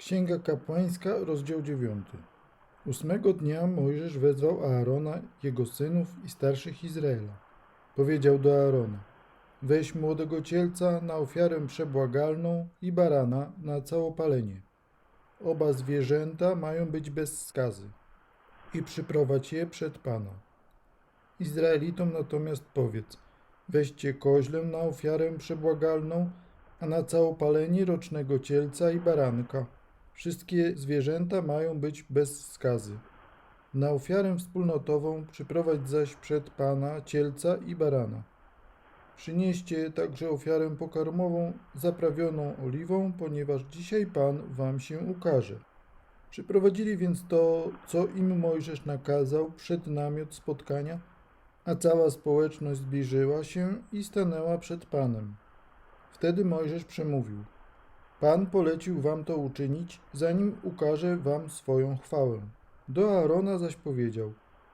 Księga Kapłańska, rozdział 9. Ósmego dnia Mojżesz wezwał Aarona, jego synów i starszych Izraela. Powiedział do Aarona: Weź młodego cielca na ofiarę przebłagalną i barana na całopalenie. Oba zwierzęta mają być bez skazy i przyprowadź je przed Pana. Izraelitom natomiast powiedz: Weźcie koźlę na ofiarę przebłagalną, a na całopalenie rocznego cielca i baranka. Wszystkie zwierzęta mają być bez skazy. Na ofiarę wspólnotową przyprowadź zaś przed Pana cielca i barana. Przynieście także ofiarę pokarmową zaprawioną oliwą, ponieważ dzisiaj Pan wam się ukaże. Przyprowadzili więc to, co im Mojżesz nakazał przed namiot spotkania, a cała społeczność zbliżyła się i stanęła przed Panem. Wtedy Mojżesz przemówił: Pan polecił wam to uczynić, zanim ukaże wam swoją chwałę. Do Aarona zaś powiedział: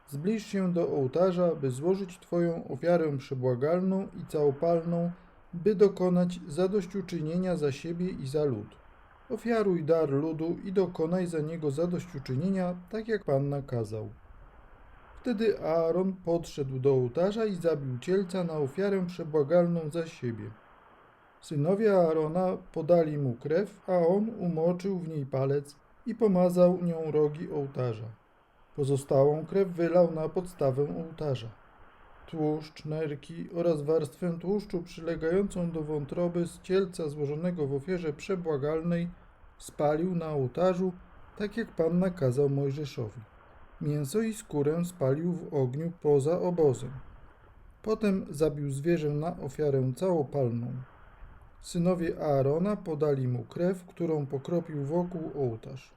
Zbliż się do ołtarza, by złożyć Twoją ofiarę przebłagalną i całopalną, by dokonać zadośćuczynienia za siebie i za lud. Ofiaruj dar ludu i dokonaj za niego zadośćuczynienia, tak jak Pan nakazał. Wtedy Aaron podszedł do ołtarza i zabił cielca na ofiarę przebłagalną za siebie. Synowie Aarona podali mu krew, a on umoczył w niej palec i pomazał nią rogi ołtarza. Pozostałą krew wylał na podstawę ołtarza. Tłuszcz, nerki oraz warstwę tłuszczu przylegającą do wątroby z cielca złożonego w ofierze przebłagalnej spalił na ołtarzu, tak jak Pan nakazał Mojżeszowi. Mięso i skórę spalił w ogniu poza obozem. Potem zabił zwierzę na ofiarę całopalną. Synowie Aarona podali mu krew, którą pokropił wokół ołtarz.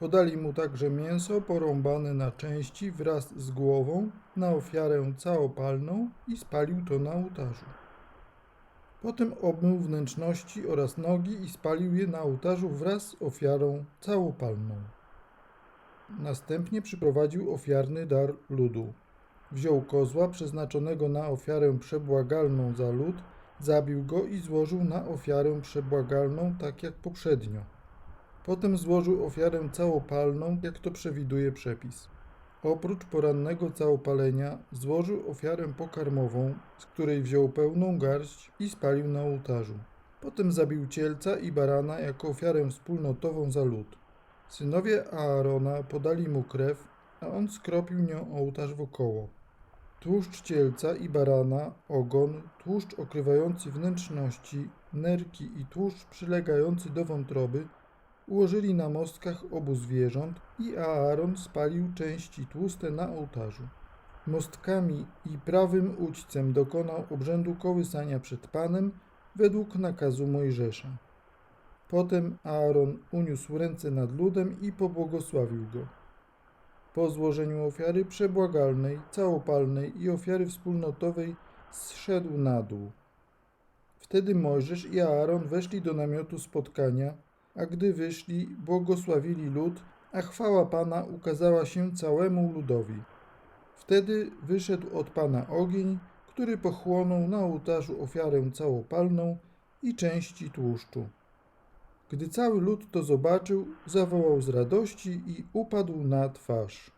Podali mu także mięso porąbane na części wraz z głową na ofiarę całopalną i spalił to na ołtarzu. Potem obmył wnętrzności oraz nogi i spalił je na ołtarzu wraz z ofiarą całopalną. Następnie przyprowadził ofiarny dar ludu. Wziął kozła przeznaczonego na ofiarę przebłagalną za lud, zabił go i złożył na ofiarę przebłagalną tak jak poprzednio. Potem złożył ofiarę całopalną, jak to przewiduje przepis. Oprócz porannego całopalenia złożył ofiarę pokarmową, z której wziął pełną garść i spalił na ołtarzu. Potem zabił cielca i barana jako ofiarę wspólnotową za lud. Synowie Aarona podali mu krew, a on skropił nią ołtarz wokoło. Tłuszcz cielca i barana, ogon, tłuszcz okrywający wnętrzności, nerki i tłuszcz przylegający do wątroby ułożyli na mostkach obu zwierząt i Aaron spalił części tłuste na ołtarzu. Mostkami i prawym udźcem dokonał obrzędu kołysania przed Panem według nakazu Mojżesza. Potem Aaron uniósł ręce nad ludem i pobłogosławił go. Po złożeniu ofiary przebłagalnej, całopalnej i ofiary wspólnotowej zszedł na dół. Wtedy Mojżesz i Aaron weszli do namiotu spotkania, a gdy wyszli, błogosławili lud, a chwała Pana ukazała się całemu ludowi. Wtedy wyszedł od Pana ogień, który pochłonął na ołtarzu ofiarę całopalną i części tłuszczu. Gdy cały lud to zobaczył, zawołał z radości i upadł na twarz.